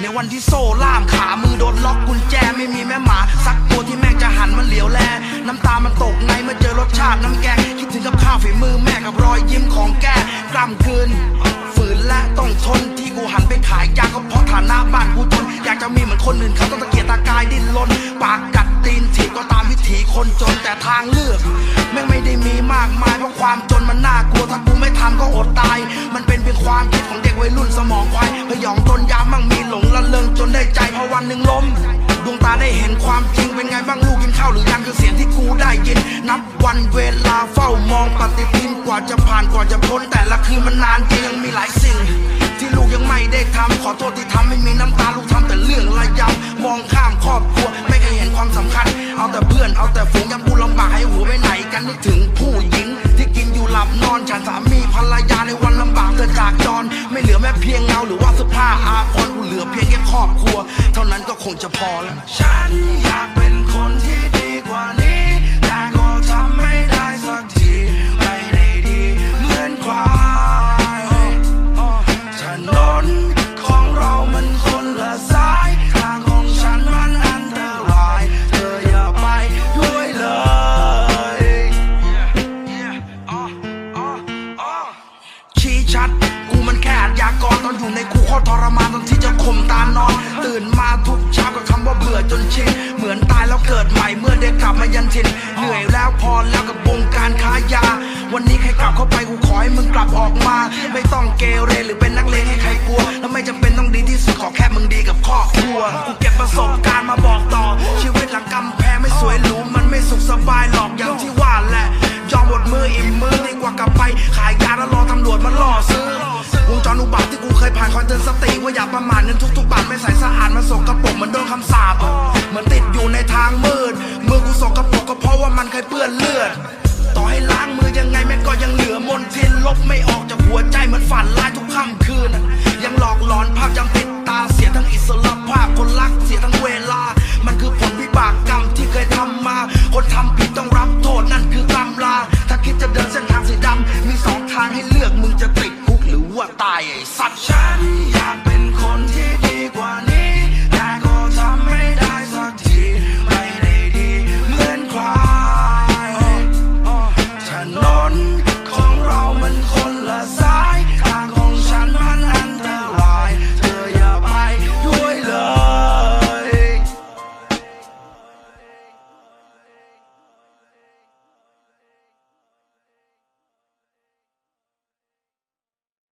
ในวันที่โซ่ล่ามขามือโดนล็อกกุญแจไม่มีแม่หมา สักตัวที่แม่งจะหันมาเหลียวแล น้ำตามันตกในเมื่อเจอรสชาติน้ำแกง ถึงกับข้าวฝีมือแม่กับรอยยิ้มของแกกล้ำคืนฝืนและต้องทนที่กูหันไปขายยาก็เพราะฐานะบ้านกูจนอยากจะมีเหมือนคนอื่นเขาต้องตะเกียกตะกายดิ้นรนปากกัดตีนถีบก็ตามวิถีคนจนแต่ทางเลือกแม่งไม่ได้มีมากมายเพราะความจนมันน่ากลัวถ้ากูไม่ทำก็อดตาย มันเป็นเพียงความคิดของเด็กวัยรุ่นสมองควายพยองตนยามมั่งมีหลงละเลงจนได้ใจพอวันหนึ่งล้มดวงตาได้เห็นความจริงเป็นไงบ้างลูกกินข้าวหรือยังคือเสียงที่กูได้ยิน นับวันเวลา องปฏิทินกว่าจะผ่านกว่าจะพ้นแต่ละคืนมันนานจริงยังมีหลายสิ่ง ที่ลูกยังไม่ได้ทำขอโทษที่ทำให้มีน้ำตาลูกทำแต่เรื่องระยำมองข้ามครอบครัวไม่เคยเห็นความสำคัญ เอาแต่เพื่อนเอาแต่ฝูงยังกูลำบากให้หัวไปไหนกันนึกถึงผู้หญิง ที่กินอยู่หลับนอนฉันสามีภรรยาในวันลำบากเธอจากจร ไม่เหลือแม้เพียงเงาหรือว่าเสื้อผ้าอาภรณ์กูเหลือเพียงแค่ครอบครัว เท่านั้นก็คงจะพอแล้วฉันอยากเป็นคนที่ดีกว่านี้ ชัด กูมันแค่อาชญากรตอนอยู่ในคุกโคตรทรมานตอนที่จะข่มตานอน ตื่นมาทุกเช้ากับคำว่าเบื่อจนชินเหมือนตายแล้วเกิดใหม่เมื่อได้กลับมายันทินเหนื่อยแล้วพอแล้วกับวงการค้ายา วันนี้ใครกลับเข้าไปกูขอให้มึงกลับออกมา ไม่ต้องเกเรหรือเป็นนักเลงให้ใครกลัว แล้วไม่จำเป็นต้องดีที่สุดขอแค่มึงดีกับครอบครัวกูเก็บประสบการณ์ อนสติว่าอย่าประมาทเงินทุกๆบาทไม่ใส่สะอาดมันสกรปรกเหมือนโดนคำสาปเหมือนติดอยู่ในทางมืดมือกูสกรปรกก็เพราะว่ามันเคยเปื้อนเลือด ต่อให้ล้างมือยังไงแม่ก็ยังเหลือมนทินลบไม่ออกจากหัวใจเหมือนฝันร้ายทุกค่ำคืน ยังหลอกหลอนภาพจำติดตาเสียทั้งอิสรภาพคนรักเสียทั้งเวลา มันคือผลวิบากกรรมที่เคยทำมา คนทำผิด